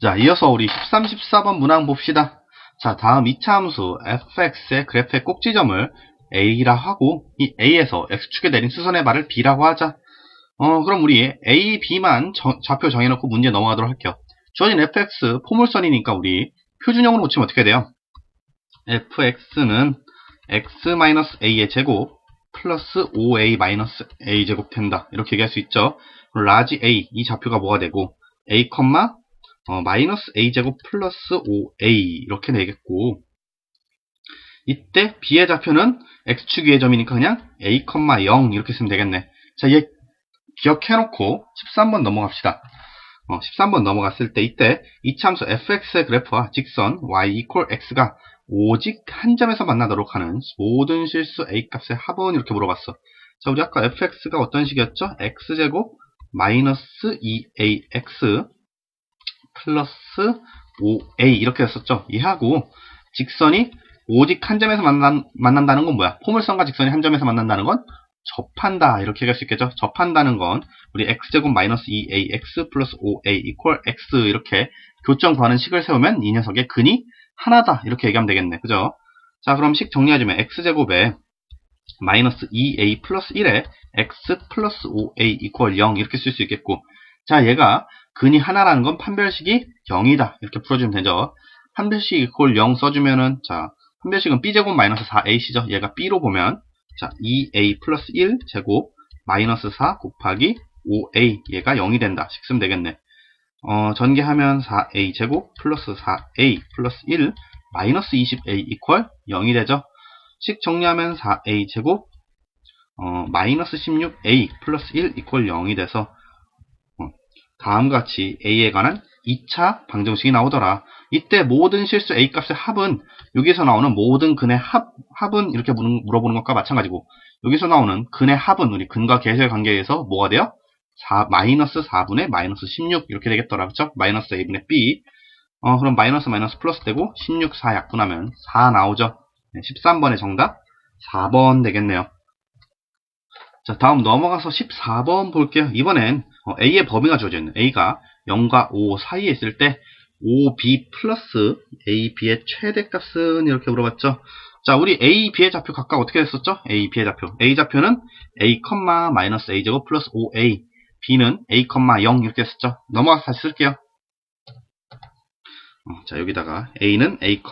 자, 이어서 우리 13, 14번 문항 봅시다. 자, 다음 이차 함수 fx의 그래프의 꼭지점을 a라 하고 이 a에서 x축에 내린 수선의 발을 b라고 하자. 어, 그럼 우리 a, b만 저- 좌표 정해놓고 문제 넘어가도록 할게요. 주어진 fx 포물선이니까 우리 표준형으로 붙이면 어떻게 돼요? fx는 x-a의 제곱 플러스 5a-a 제곱 된다. 이렇게 얘기할 수 있죠. 라지 a 이 좌표가 뭐가 되고 a, 어, 마이너스 a제곱 플러스 5a 이렇게 되겠고 이때 b의 좌표는 x축 위의 점이니까 그냥 a, 0 이렇게 쓰면 되겠네. 자, 얘 기억해놓고 13번 넘어갑시다. 어, 13번 넘어갔을 때 이때 이 참수 fx의 그래프와 직선 y equal x가 오직 한 점에서 만나도록 하는 모든 실수 a 값의 합은 이렇게 물어봤어. 자, 우리 아까 fx가 어떤 식이었죠? x제곱 마이너스 2ax 플러스 5a 이렇게 했었죠. 이하고 직선이 오직 한 점에서 만난, 만난다는 건 뭐야? 포물선과 직선이 한 점에서 만난다는 건 접한다 이렇게 얘기할 수 있겠죠. 접한다는 건 우리 x제곱 마이너스 2ax 플러스 5a 이퀄 x 이렇게 교점 구하는 식을 세우면 이 녀석의 근이 하나다 이렇게 얘기하면 되겠네. 그죠? 자 그럼 식 정리해주면 x제곱에 마이너스 2a 플러스 1에 x 플러스 5a 이퀄 0 이렇게 쓸 수 있겠고 자 얘가 근이 하나라는 건 판별식이 0이다 이렇게 풀어주면 되죠. 판별식 이퀄 0 써주면은 자 판별식은 b제곱 마이너스 4ac죠. 얘가 b로 보면 자 2a 플러스 1 제곱 마이너스 4 곱하기 5a 얘가 0이 된다. 식 쓰면 되겠네. 어, 전개하면 4a 제곱 플러스 4a 플러스 1 마이너스 20a 이퀄 0이 되죠. 식 정리하면 4a 제곱 어, 마이너스 16a 플러스 1 이퀄 0이 돼서 어, 다음과 같이 a에 관한 2차 방정식이 나오더라. 이때 모든 실수 a 값의 합은 여기서 나오는 모든 근의 합, 합은 이렇게 물- 물어보는 것과 마찬가지고 여기서 나오는 근의 합은 우리 근과 계수의 관계에서 뭐가 돼요? 4, 마이너스 4분의 마이너스 16 이렇게 되겠더라. 그쵸? 마이너스 a분의 b 어, 그럼 마이너스 마이너스 플러스 되고 16, 4 약분하면 4 나오죠. 13번의 정답 4번 되겠네요. 자, 다음 넘어가서 14번 볼게요. 이번엔 어, A의 범위가 주어져 있는 A가 0과 5 사이에 있을 때 5B 플러스 AB의 최대값은 이렇게 물어봤죠. 자, 우리 A, B의 좌표 각각 어떻게 됐었죠? A, B의 좌표. A 좌표는 A, 마이너스 A제곱 플러스 5A. B는 A, 0 이렇게 했었죠. 넘어가서 다시 쓸게요. 어, 자, 여기다가 A는 A,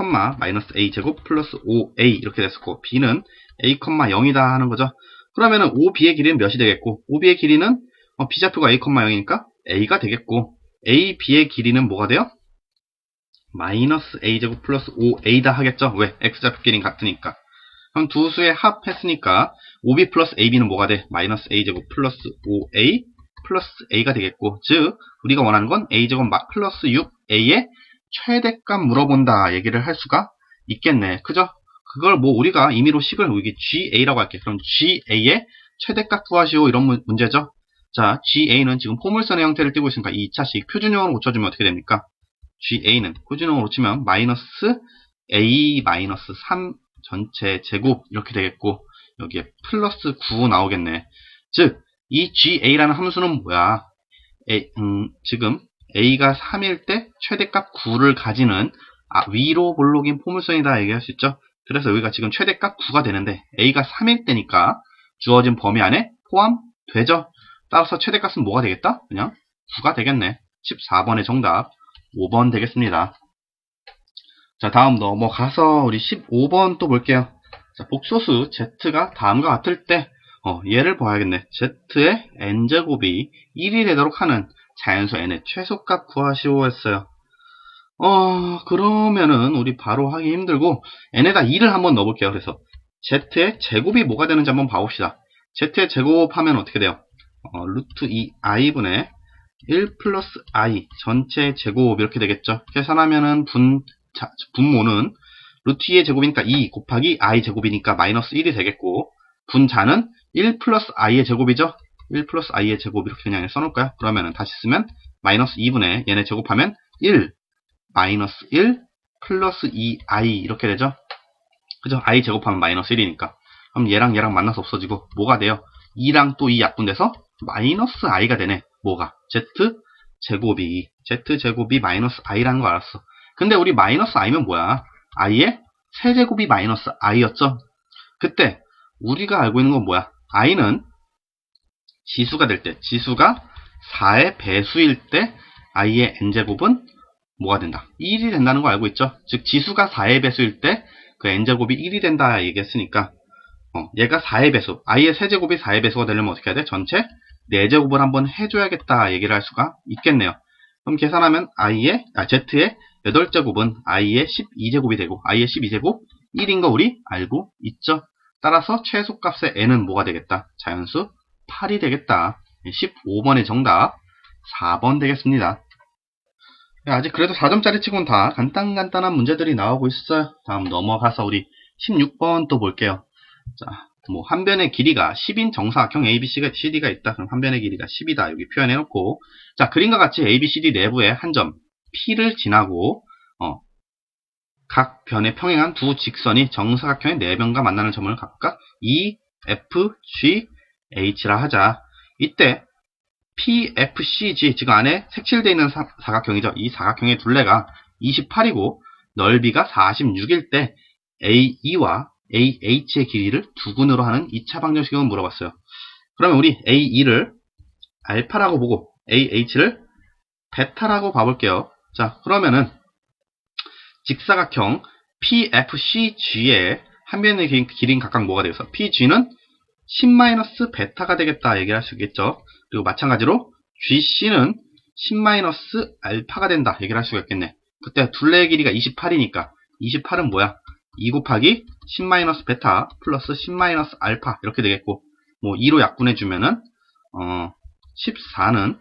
마이너스 A제곱 플러스 5A 이렇게 됐었고 B는 A, 0이다 하는 거죠. 그러면은 OB의 길이는 몇이 되겠고 OB의 길이는 어, B좌표가 A, 0이니까 A가 되겠고 A, B의 길이는 뭐가 돼요? 마이너스 A제곱 플러스 5A다 하겠죠? 왜? X좌표 길이는 같으니까. 그럼 두 수의 합 했으니까 OB 플러스 AB는 뭐가 돼? 마이너스 A제곱 플러스 5A 플러스 A가 되겠고 즉 우리가 원하는 건 A제곱 마- 플러스 6A의 최대값 물어본다 얘기를 할 수가 있겠네. 그죠? 그걸 뭐 우리가 임의로 식을 여기 GA라고 할게. 그럼 GA의 최대값 구하시오 이런 문- 문제죠. 자, GA는 지금 포물선의 형태를 띠고 있으니까 2차식 표준형으로 고쳐주면 어떻게 됩니까? GA는 표준형으로 치면 마이너스 A 마이너스 3 전체 제곱 이렇게 되겠고 여기에 플러스 9 나오겠네. 즉, 이 GA라는 함수는 뭐야? A, 음, 지금 A가 3일 때 최대값 9를 가지는 아, 위로 볼록인 포물선이다 얘기할 수 있죠. 그래서 여기가 지금 최대값 9가 되는데 A가 3일 때니까 주어진 범위 안에 포함되죠. 따라서 최대값은 뭐가 되겠다? 그냥 9가 되겠네. 14번의 정답 5번 되겠습니다. 자, 다음 넘어가서 우리 15번 또 볼게요. 자, 복소수 z가 다음과 같을 때 어, 얘를 봐야겠네. z의 n제곱이 1이 되도록 하는 자연수 n의 최소값 구하시오 했어요. 어, 그러면은 우리 바로 하기 힘들고 n에다 2를 한번 넣어볼게요. 그래서 z의 제곱이 뭐가 되는지 한번 봐봅시다. z의 제곱하면 어떻게 돼요? 어, 루트 2i분의 1 플러스 i 전체 제곱 이렇게 되겠죠. 계산하면은 분, 자, 분모는 루트 2의 제곱이니까 2 곱하기 i 제곱이니까 마이너스 1이 되겠고 분자는 1 플러스 i의 제곱이죠. 1 플러스 i의 제곱 이렇게 그냥 써놓을까요? 그러면은 다시 쓰면 마이너스 2분의 얘네 제곱하면 1 마이너스 1 플러스 2i 이렇게 되죠. 그죠? i 제곱하면 마이너스 1이니까 그럼 얘랑 얘랑 만나서 없어지고 뭐가 돼요? 2랑 또 2 약분돼서 마이너스 i가 되네. 뭐가? z 제곱이 z제곱이 마이너스 i라는 거 알았어. 근데 우리 마이너스 i면 뭐야? i의 세제곱이 마이너스 i였죠? 그때 우리가 알고 있는 건 뭐야? i는 지수가 될 때, 지수가 4의 배수일 때 i의 n제곱은 뭐가 된다? 1이 된다는 거 알고 있죠? 즉 지수가 4의 배수일 때 그 n제곱이 1이 된다 얘기했으니까 어, 얘가 4의 배수, i의 세제곱이 4의 배수가 되려면 어떻게 해야 돼? 전체 4제곱을 한번 해줘야겠다 얘기를 할 수가 있겠네요. 그럼 계산하면 i의, 아, z의 8제곱은 i의 12제곱이 되고 i의 12제곱 1인 거 우리 알고 있죠? 따라서 최소값의 n은 뭐가 되겠다? 자연수 8이 되겠다. 15번의 정답 4번 되겠습니다. 네, 아직 그래도 4점짜리 치고는 다 간단간단한 문제들이 나오고 있어요. 다음 넘어가서 우리 16번 또 볼게요. 자, 뭐 한 변의 길이가 10인 정사각형 ABC가 CD가 있다. 그럼 한 변의 길이가 10이다. 여기 표현해 놓고 자, 그림과 같이 ABCD 내부에 한 점 P를 지나고 어, 각 변에 평행한 두 직선이 정사각형의 네 변과 만나는 점을 각각 E, F, G, H라 하자. 이때 PFCG 지금 안에 색칠되어 있는 사, 각형이죠 이 사각형의 둘레가 28이고 넓이가 46일 때 AE와 AH의 길이를 두근으로 하는 2차 방정식은 물어봤어요. 그러면 우리 AE를 알파라고 보고 AH를 베타라고 봐볼게요. 자, 그러면은 직사각형 PFCG의 한 변의 길- 길이는 각각 뭐가 되겠어? PG는 10-베타가 되겠다 얘기를 할 수 있겠죠. 그리고 마찬가지로 GC는 10-알파가 된다 얘기를 할 수가 있겠네. 그때 둘레의 길이가 28이니까 28은 뭐야? 2 곱하기 10-베타 플러스 10-알파 이렇게 되겠고 뭐 2로 약분해주면은 어 14는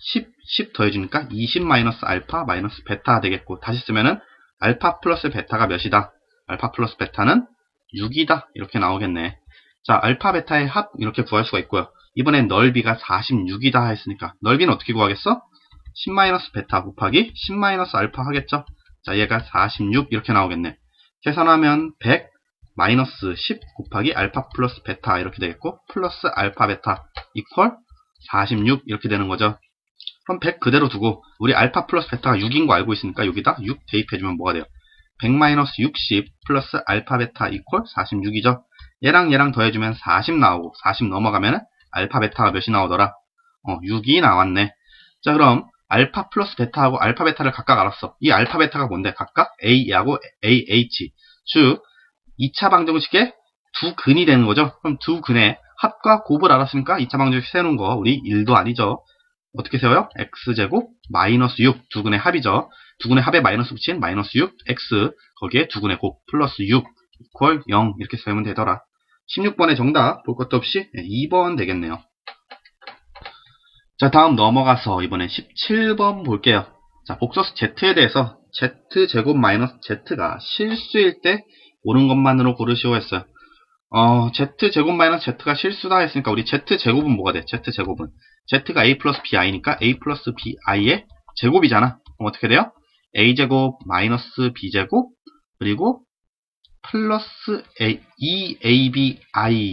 10, 10 더해주니까 20-알파 마이너스 베타 되겠고 다시 쓰면은 알파 플러스 베타가 몇이다? 알파 플러스 베타는 6이다 이렇게 나오겠네. 자, 알파 베타의 합 이렇게 구할 수가 있고요. 이번엔 넓이가 46이다 했으니까 넓이는 어떻게 구하겠어? 10-베타 곱하기 10-알파 하겠죠? 자, 얘가 46 이렇게 나오겠네. 계산하면 100 마이너스 10 곱하기 알파 플러스 베타 이렇게 되겠고 플러스 알파 베타 이퀄 46 이렇게 되는 거죠. 그럼 100 그대로 두고 우리 알파 플러스 베타가 6인 거 알고 있으니까 여기다 6 대입해주면 뭐가 돼요? 100 마이너스 60 플러스 알파 베타 이퀄 46이죠. 얘랑 얘랑 더해주면 40 나오고 40 넘어가면 알파 베타가 몇이 나오더라? 어 6이 나왔네. 자 그럼 알파 플러스 베타하고 알파 베타를 각각 알았어. 이 알파 베타가 뭔데? 각각 A하고 AH 즉 2차 방정식의 두 근이 되는 거죠. 그럼 두 근의 합과 곱을 알았으니까 2차 방정식 세우는 거 우리 1도 아니죠. 어떻게 세워요? x제곱 마이너스 6 두 근의 합이죠. 두 근의 합에 마이너스 붙인 마이너스 6 x 거기에 두 근의 곱 플러스 6 이퀄 0 이렇게 세우면 되더라. 16번의 정답 볼 것도 없이 2번 되겠네요. 자 다음 넘어가서 이번엔 17번 볼게요. 자 복소수 z에 대해서 z제곱 마이너스 z가 실수일 때 옳은 것만으로 고르시오 했어요. 어, z제곱 마이너스 z가 실수다 했으니까 우리 z제곱은 뭐가 돼? z제곱은 z가 a 플러스 bi니까 a 플러스 bi의 제곱이잖아. 그럼 어떻게 돼요? a제곱 마이너스 b제곱 그리고 플러스 a, 2abi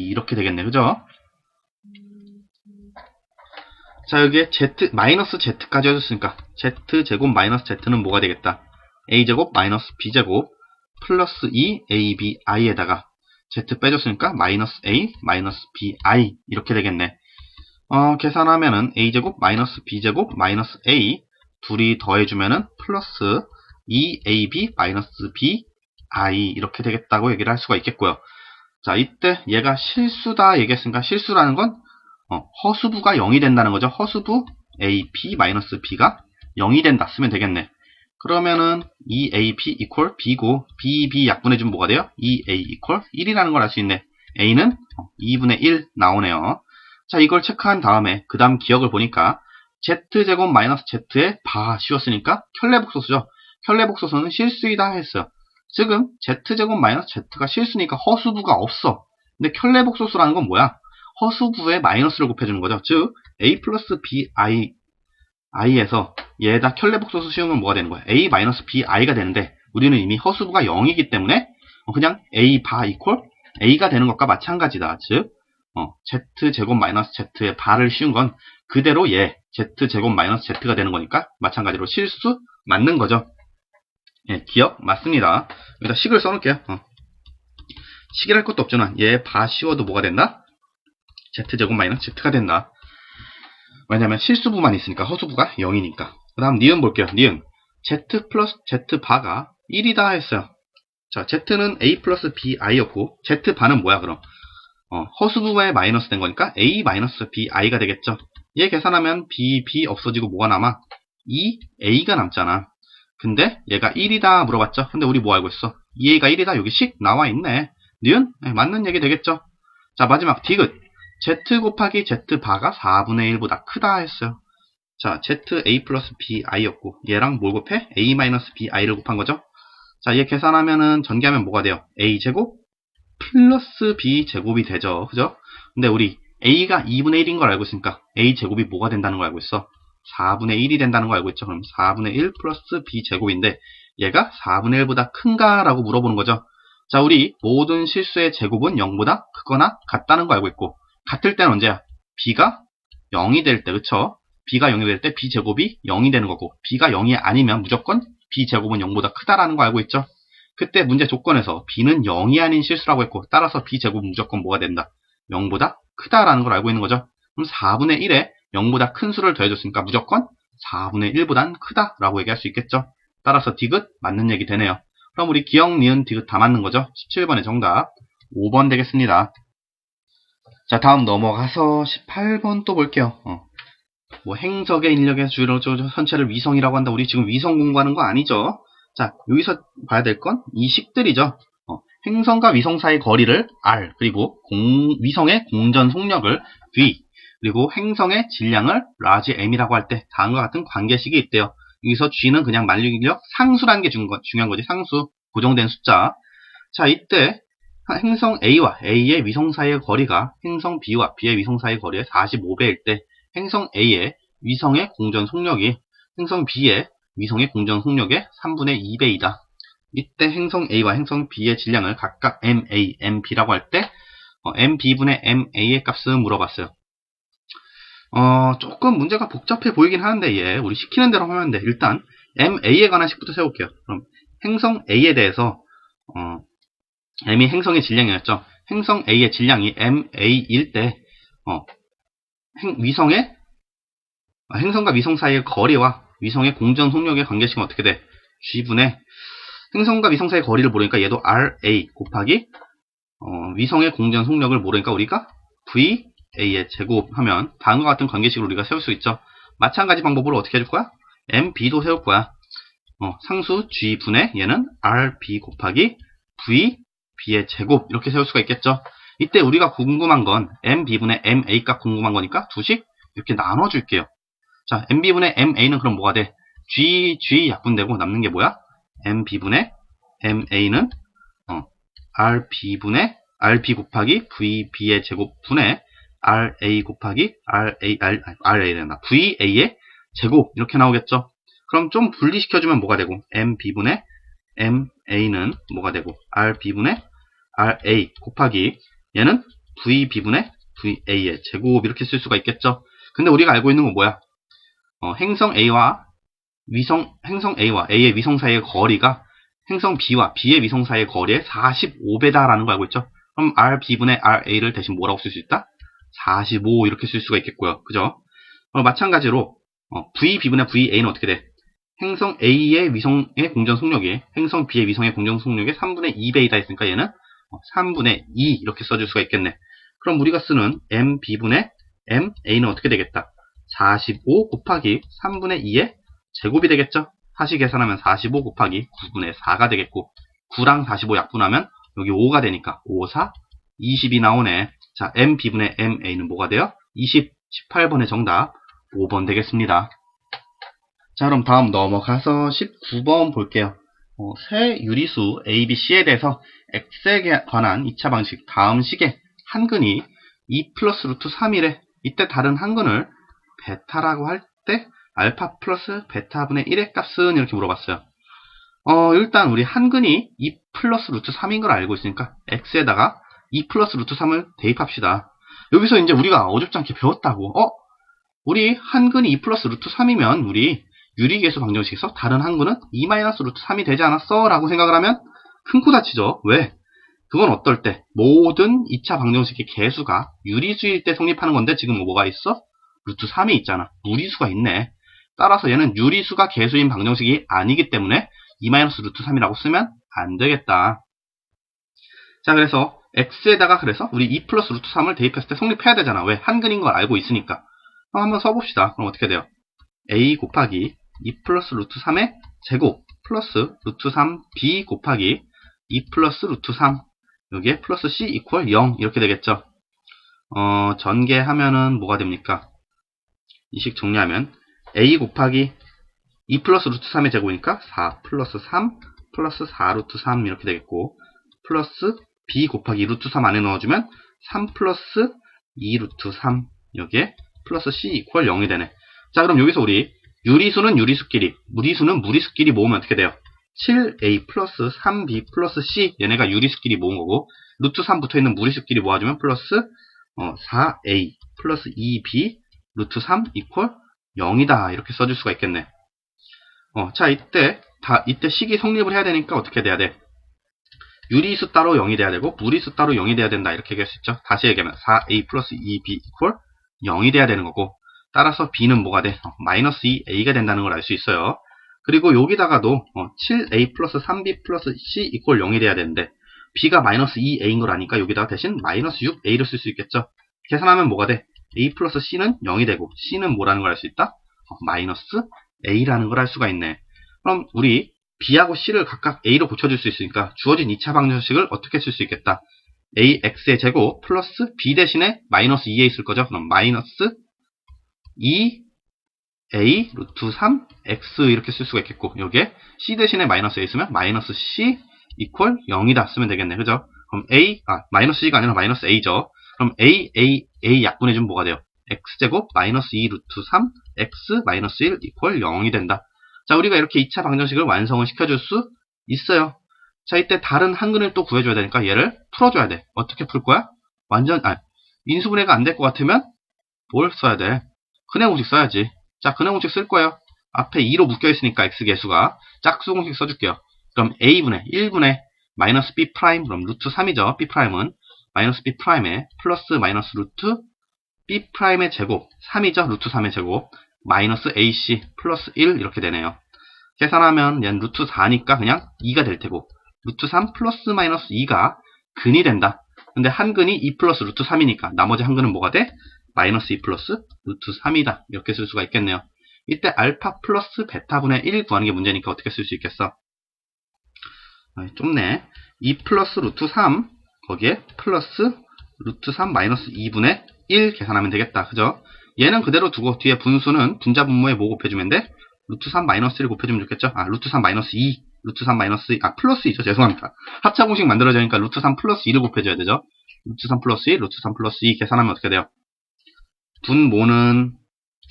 이렇게 되겠네. 그죠? 자 여기에 z 마이너스 z까지 해줬으니까 z제곱 마이너스 z는 뭐가 되겠다? a제곱 마이너스 b제곱 플러스 2abi에다가 z 빼줬으니까 마이너스 a 마이너스 bi 이렇게 되겠네. 어, 계산하면은 a제곱 마이너스 b제곱 마이너스 a 둘이 더해주면은 플러스 2ab 마이너스 bi 이렇게 되겠다고 얘기를 할 수가 있겠고요. 자 이때 얘가 실수다 얘기했으니까 실수라는 건 어, 허수부가 0이 된다는 거죠. 허수부 AP 마이너스 B가 0이 된다 쓰면 되겠네. 그러면은 2AP equal B고 BB 약분해주면 뭐가 돼요? 2A equal 1이라는 걸 알 수 있네. A는 2분의 1 나오네요. 자 이걸 체크한 다음에 그 다음 기억을 보니까 Z제곱 마이너스 Z에 바 씌웠으니까 켤레복소수죠. 켤레복소수는 실수이다 했어요. 지금 Z제곱 마이너스 Z가 실수니까 허수부가 없어. 근데 켤레복소수라는 건 뭐야? 허수부에 마이너스를 곱해주는 거죠. 즉 a 플러스 bi i에서 얘에다 켤레복소수 씌우면 뭐가 되는 거야? a 마이너스 bi가 되는데 우리는 이미 허수부가 0이기 때문에 그냥 a 바 이퀄 a가 되는 것과 마찬가지다. 즉 어, z제곱 마이너스 z의 발을 씌운 건 그대로 얘 z제곱 마이너스 z가 되는 거니까 마찬가지로 실수 맞는 거죠. 예, 기억 맞습니다. 여기다 식을 써놓을게요. 어. 식이랄 것도 없잖아. 얘 바 씌워도 뭐가 된다? Z제곱 마이너스 z가 된다. 왜냐면 실수부만 있으니까 허수부가 0이니까. 그 다음 니은 볼게요. 니은 z 플러스 z 바가 1이다 했어요. 자, z는 a 플러스 bi였고 z 바는 뭐야 그럼? 어, 허수부에 마이너스 된 거니까 a 마이너스 bi가 되겠죠. 얘 계산하면 b, b 없어지고 뭐가 남아? 2a가 남잖아. 근데 얘가 1이다 물어봤죠. 근데 우리 뭐 알고 있어? 2a가 1이다 여기 식 나와 있네. 니은? 네, 맞는 얘기 되겠죠. 자 마지막 디귿 z 곱하기 z 바가 4분의 1보다 크다 했어요. 자, z a 플러스 b i였고 얘랑 뭘 곱해? a 마이너스 b i를 곱한 거죠. 자, 얘 계산하면은 전개하면 뭐가 돼요? a 제곱 플러스 b 제곱이 되죠. 그죠? 근데 우리 a가 2분의 1인 걸 알고 있으니까 a 제곱이 뭐가 된다는 걸 알고 있어? 4분의 1이 된다는 걸 알고 있죠. 그럼 4분의 1 플러스 b 제곱인데 얘가 4분의 1보다 큰가? 라고 물어보는 거죠. 자, 우리 모든 실수의 제곱은 0보다 크거나 같다는 거 알고 있고 같을 때는 언제야? b가 0이 될 때, 그쵸? b가 0이 될 때 b제곱이 0이 되는 거고 b가 0이 아니면 무조건 b제곱은 0보다 크다라는 거 알고 있죠? 그때 문제 조건에서 b는 0이 아닌 실수라고 했고 따라서 b제곱은 무조건 뭐가 된다? 0보다 크다라는 걸 알고 있는 거죠. 그럼 4분의 1에 0보다 큰 수를 더해줬으니까 무조건 4분의 1보단 크다라고 얘기할 수 있겠죠. 따라서 디귿 맞는 얘기 되네요. 그럼 우리 기억, 니은, 디귿 다 맞는 거죠. 17번의 정답 5번 되겠습니다. 자 다음 넘어가서 18번 또 볼게요. 어. 뭐 행석의 인력에서 주로 선체를 위성이라고 한다. 우리 지금 위성 공부하는 거 아니죠? 자 여기서 봐야 될 건 이 식들이죠. 어. 행성과 위성 사이 거리를 r 그리고 공, 위성의 공전 속력을 v 그리고 행성의 질량을 라지 m이라고 할 때 다음과 같은 관계식이 있대요. 여기서 g는 그냥 만류인력 상수라는 게 중요한 거지. 상수 고정된 숫자. 자 이때 행성 A와 A의 위성 사이의 거리가 행성 B와 B의 위성 사이의 거리의 45배일 때 행성 A의 위성의 공전 속력이 행성 B의 위성의 공전 속력의 3분의 2배이다. 이때 행성 A와 행성 B의 질량을 각각 MA, MB라고 할때 어, MB분의 MA의 값은 물어봤어요. 어, 조금 문제가 복잡해 보이긴 하는데 얘 우리 시키는 대로 하면 돼. 일단 MA에 관한 식부터 세울게요. 그럼 행성 A에 대해서 어, M이 행성의 질량이었죠. 행성 A의 질량이 MA일 때 어, 행, 위성의 아, 행성과 위성 사이의 거리와 위성의 공전 속력의 관계식은 어떻게 돼? G분의 행성과 위성 사이의 거리를 모르니까 얘도 RA 곱하기 어, 위성의 공전 속력을 모르니까 우리가 VA의 제곱하면 다음과 같은 관계식을 우리가 세울 수 있죠. 마찬가지 방법으로 어떻게 해줄 거야? MB도 세울 거야. 어, 상수 G분의 얘는 RB 곱하기 V b의 제곱 이렇게 세울 수가 있겠죠. 이때 우리가 궁금한 건 mb분의 ma 값 궁금한 거니까 두식 이렇게 나눠줄게요. 자, mb분의 ma는 그럼 뭐가 돼? g, g 약분되고 남는 게 뭐야? mb분의 ma는 어, rb분의 rb 곱하기 vb의 제곱분의 ra 곱하기 ra, r, ra 된다. va의 제곱 이렇게 나오겠죠. 그럼 좀 분리시켜주면 뭐가 되고 mb분의 ma는 뭐가 되고 rb분의 ra 곱하기 얘는 vb분의 va의 제곱 이렇게 쓸 수가 있겠죠. 근데 우리가 알고 있는 건 뭐야? 어, 행성 a와 위성 행성 a와 a의 위성 사이의 거리가 행성 b와 b의 위성 사이의 거리의 45배다라는 걸 알고 있죠. 그럼 rb분의 ra를 대신 뭐라고 쓸 수 있다? 45 이렇게 쓸 수가 있겠고요. 그죠? 어, 마찬가지로 어, vb분의 va는 어떻게 돼? 행성 A의 위성의 공전 속력이 행성 B의 위성의 공전 속력의 3분의 2배이다 했으니까 얘는 3분의 2 이렇게 써줄 수가 있겠네. 그럼 우리가 쓰는 MB분의 MA는 어떻게 되겠다? 45 곱하기 3분의 2의 제곱이 되겠죠? 다시 계산하면 45 곱하기 9분의 4가 되겠고 9랑 45 약분하면 여기 5가 되니까 5, 4, 20이 나오네. 자, MB분의 MA는 뭐가 돼요? 20, 18번의 정답 5번 되겠습니다. 자, 그럼 다음 넘어가서 19번 볼게요. 어, 새 유리수 A, B, C에 대해서 X에 관한 2차 방식 다음 식의 한근이 2 플러스 루트 3이래. 이때 다른 한근을 베타라고 할 때 알파 플러스 베타분의 1의 값은 이렇게 물어봤어요. 어, 일단 우리 한근이 2 플러스 루트 3인 걸 알고 있으니까 X에다가 2 플러스 루트 3을 대입합시다. 여기서 이제 우리가 어줍지 않게 배웠다고. 어? 우리 한근이 2 플러스 루트 3이면 우리 유리계수 방정식에서 다른 한근은 2 마이너스 루트 3이 되지 않았어? 라고 생각을 하면 큰코 다치죠. 왜? 그건 어떨 때? 모든 2차 방정식의 개수가 유리수일 때 성립하는 건데 지금 뭐가 있어? 루트 3이 있잖아. 무리수가 있네. 따라서 얘는 유리수가 개수인 방정식이 아니기 때문에 2 마이너스 루트 3이라고 쓰면 안 되겠다. 자, 그래서 x에다가 그래서 우리 2 플러스 루트 3을 대입했을 때 성립해야 되잖아. 왜? 한근인 걸 알고 있으니까. 한번 써봅시다. 그럼 어떻게 돼요? a 곱하기 2 플러스 루트 3의 제곱 플러스 루트 3b 곱하기 2 플러스 루트 3 여기에 플러스 c 이퀄 0 이렇게 되겠죠. 어, 전개하면은 뭐가 됩니까? 이식 정리하면 a 곱하기 2 플러스 루트 3의 제곱이니까 4 플러스 3 플러스 4 루트 3 이렇게 되겠고 플러스 b 곱하기 루트 3 안에 넣어주면 3 플러스 2 루트 3 여기에 플러스 c 이퀄 0이 되네. 자 그럼 여기서 우리 유리수는 유리수끼리 무리수는 무리수끼리 모으면 어떻게 돼요? 7a 플러스 3b 플러스 c 얘네가 유리수끼리 모은 거고 루트 3 붙어있는 무리수끼리 모아주면 플러스 어, 4a 플러스 2b 루트 3 이퀄 0이다 이렇게 써줄 수가 있겠네. 어, 자 이때 다 이때 식이 성립을 해야 되니까 어떻게 돼야 돼? 유리수 따로 0이 돼야 되고 무리수 따로 0이 돼야 된다 이렇게 얘기할 수 있죠. 다시 얘기하면 4a 플러스 2b 이퀄 0이 돼야 되는 거고 따라서 b는 뭐가 돼? 어, 마이너스 2a가 된다는 걸 알 수 있어요. 그리고 여기다가도 어, 7a 플러스 3b 플러스 c 이퀄 0이 돼야 되는데 b가 마이너스 2a인 걸 아니까 여기다가 대신 마이너스 6a를 쓸 수 있겠죠. 계산하면 뭐가 돼? a 플러스 c는 0이 되고 c는 뭐라는 걸 알 수 있다? 어, 마이너스 a라는 걸 알 수가 있네. 그럼 우리 b하고 c를 각각 a로 고쳐줄 수 있으니까 주어진 2차 방정식을 어떻게 쓸 수 있겠다? ax의 제곱 플러스 b 대신에 마이너스 2a 쓸 거죠. 그럼 마이너스 2a 루트 3 x 이렇게 쓸 수가 있겠고 여기에 c 대신에 마이너스 a 쓰면 마이너스 c 이퀄 0이다 쓰면 되겠네. 그죠? 그럼 a 아 마이너스 c가 아니라 마이너스 a죠. 그럼 a a a 약분해 주면 뭐가 돼요? x제곱 마이너스 2 루트 3 x 마이너스 1 이퀄 0이 된다. 자 우리가 이렇게 2차 방정식을 완성을 시켜줄 수 있어요. 자 이때 다른 한근을 또 구해줘야 되니까 얘를 풀어줘야 돼. 어떻게 풀 거야? 완전 아 인수분해가 안 될 것 같으면 뭘 써야 돼? 근해 공식 써야지. 자 근해 공식 쓸 거예요. 앞에 2로 묶여 있으니까 x 개수가 짝수 공식 써줄게요. 그럼 a분의 1분의 마이너스 b 프라임 그럼 루트 3이죠. b 프라임은 마이너스 b 프라임에 플러스 마이너스 루트 b 프라임의 제곱 3이죠. 루트 3의 제곱 마이너스 ac 플러스 1 이렇게 되네요. 계산하면 얘는 루트 4니까 그냥 2가 될 테고 루트 3 플러스 마이너스 2가 근이 된다. 근데 한 근이 2 플러스 루트 3이니까 나머지 한 근은 뭐가 돼? 마이너스 2 플러스 루트 3이다. 이렇게 쓸 수가 있겠네요. 이때 알파 플러스 베타분의 1 구하는 게 문제니까 어떻게 쓸 수 있겠어? 아, 좁네. 2 플러스 루트 3 거기에 플러스 루트 3 마이너스 2분의 1 계산하면 되겠다. 그죠? 얘는 그대로 두고 뒤에 분수는 분자 분모에 뭐 곱해주면 돼? 루트 3 마이너스 1 곱해주면 좋겠죠? 아, 루트 3 마이너스 2, 루트 3 마이너스 2, 아, 플러스 2죠. 죄송합니다. 합차 공식 만들어지니까 루트 3 플러스 2를 곱해줘야 되죠? 루트 3 플러스 2, 루트 3 플러스 2 계산하면 어떻게 돼요? 분모는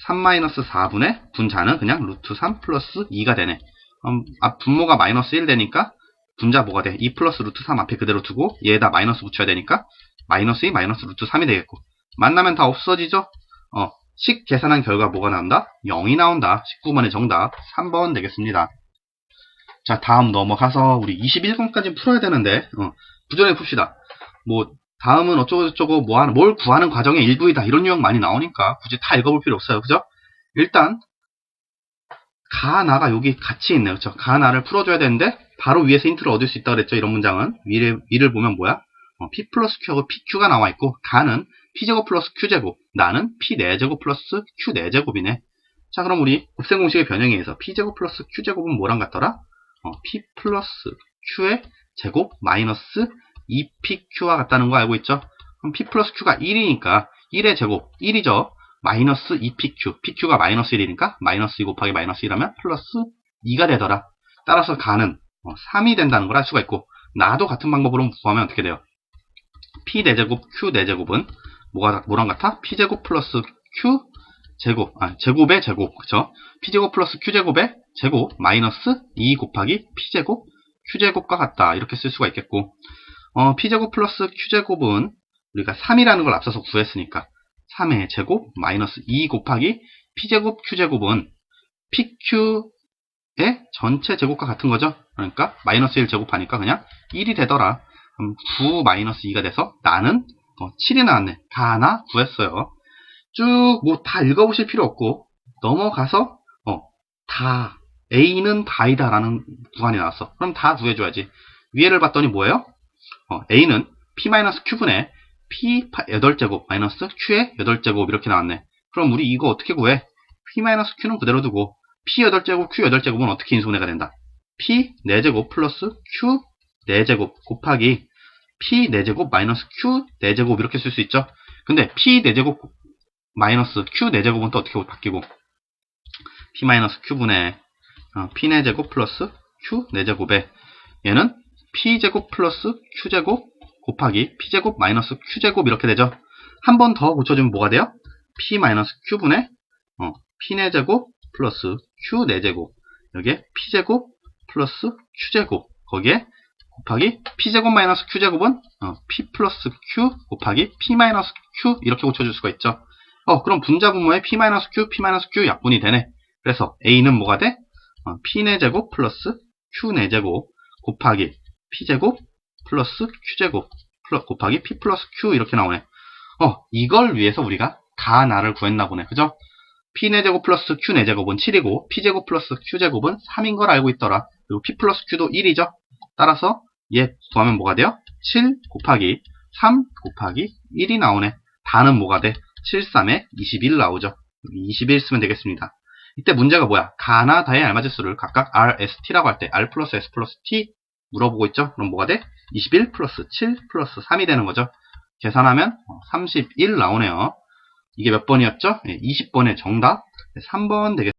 3 마이너스 4분의 분자는 그냥 루트 3 플러스 2가 되네. 그럼 앞 분모가 마이너스 1 되니까 분자 뭐가 돼? 2 플러스 루트 3 앞에 그대로 두고 얘에다 마이너스 붙여야 되니까 마이너스 2 마이너스 루트 3이 되겠고 만나면 다 없어지죠? 어, 식 계산한 결과 뭐가 나온다? 0이 나온다. 19번의 정답 3번 되겠습니다. 자, 다음 넘어가서 우리 21번까지 풀어야 되는데 어, 부전에 풉시다. 뭐 다음은 어쩌고저쩌고 뭐 하는, 뭘 구하는 과정의 일부이다. 이런 유형 많이 나오니까 굳이 다 읽어볼 필요 없어요. 그죠? 일단 가, 나가 여기 같이 있네요. 그쵸? 가, 나를 풀어줘야 되는데 바로 위에서 힌트를 얻을 수 있다 그랬죠. 이런 문장은 위를, 위를 보면 뭐야? 어, p 플러스 q하고 pq가 나와 있고 가는 p제곱 플러스 q제곱 나는 p 4제곱 플러스 q 4제곱이네. 자 그럼 우리 곱셈 공식의 변형에 의해서 p제곱 플러스 q제곱은 뭐랑 같더라? 어, p 플러스 q의 제곱 마이너스 2pq와 같다는 거 알고 있죠? 그럼 p 플러스 q가 1이니까 1의 제곱 1이죠. 마이너스 2pq, pq가 마이너스 1이니까 마이너스 2 곱하기 마이너스 1하면 플러스 2가 되더라. 따라서 가는 3이 된다는 걸 알 수가 있고 나도 같은 방법으로 구하면 어떻게 돼요? p 4제곱 q 4제곱은 뭐가 뭐랑 같아? p제곱 플러스 q 제곱 아 제곱의 제곱 그쵸? p제곱 플러스 q제곱의 제곱 마이너스 2 곱하기 p제곱 q제곱과 같다 이렇게 쓸 수가 있겠고 어, p제곱 플러스 q제곱은 우리가 3이라는 걸 앞서서 구했으니까 3의 제곱 마이너스 2 곱하기 p제곱 q제곱은 pq의 전체 제곱과 같은 거죠. 그러니까 마이너스 1 제곱하니까 그냥 1이 되더라. 그럼 9 마이너스 2가 돼서 나는 어, 7이 나왔네. 다 하나 구했어요. 쭉 뭐 다 읽어보실 필요 없고 넘어가서 어, 다 A는 다이다라는 구간이 나왔어. 그럼 다 구해줘야지. 위에를 봤더니 뭐예요? 어, A는 P-Q분의 P 8제곱 마이너스 Q의 8제곱 이렇게 나왔네. 그럼 우리 이거 어떻게 구해? P-Q는 그대로 두고 P 8제곱, Q 8제곱은 어떻게 인수분해가 된다? P 4제곱 플러스 Q 4제곱 곱하기 P 4제곱 마이너스 Q 4제곱 이렇게 쓸 수 있죠? 근데 P 4제곱 마이너스 Q 4제곱은 또 어떻게 바뀌고 P 마이너스 Q분의 어, P 4제곱 플러스 Q 4제곱에 얘는 P제곱 플러스 Q제곱 곱하기 P제곱 마이너스 Q제곱 이렇게 되죠. 한 번 더 고쳐주면 뭐가 돼요? P 마이너스 Q분의 어, P 4제곱 플러스 Q 4제곱 여기에 P제곱 플러스 Q제곱 거기에 곱하기 P제곱 마이너스 Q제곱은 어, P 플러스 Q 곱하기 P 마이너스 Q 이렇게 고쳐줄 수가 있죠. 어, 그럼 분자 분모에 P 마이너스 Q, P 마이너스 Q 약분이 되네. 그래서 A는 뭐가 돼? 어, P 4제곱 플러스 Q 4제곱 곱하기 P제곱 플러스 Q제곱 플러- 곱하기 P 플러스 Q 이렇게 나오네. 어, 이걸 위해서 우리가 다 나를 구했나 보네. 그죠? P 4제곱 플러스 Q 4제곱은 7이고 P제곱 플러스 Q제곱은 3인 걸 알고 있더라. 그리고 P 플러스 Q도 1이죠. 따라서 얘 구하면 뭐가 돼요? 7 곱하기 3 곱하기 1이 나오네. 다는 뭐가 돼? 7, 3에 21 나오죠. 21 쓰면 되겠습니다. 이때 문제가 뭐야? 가나 다의 알맞은 수를 각각 R, S, T라고 할 때 R 플러스 S 플러스 T 물어보고 있죠? 그럼 뭐가 돼? 21 플러스 7 플러스 3이 되는 거죠. 계산하면 31 나오네요. 이게 몇 번이었죠? 20번의 정답 3번 되겠습니다.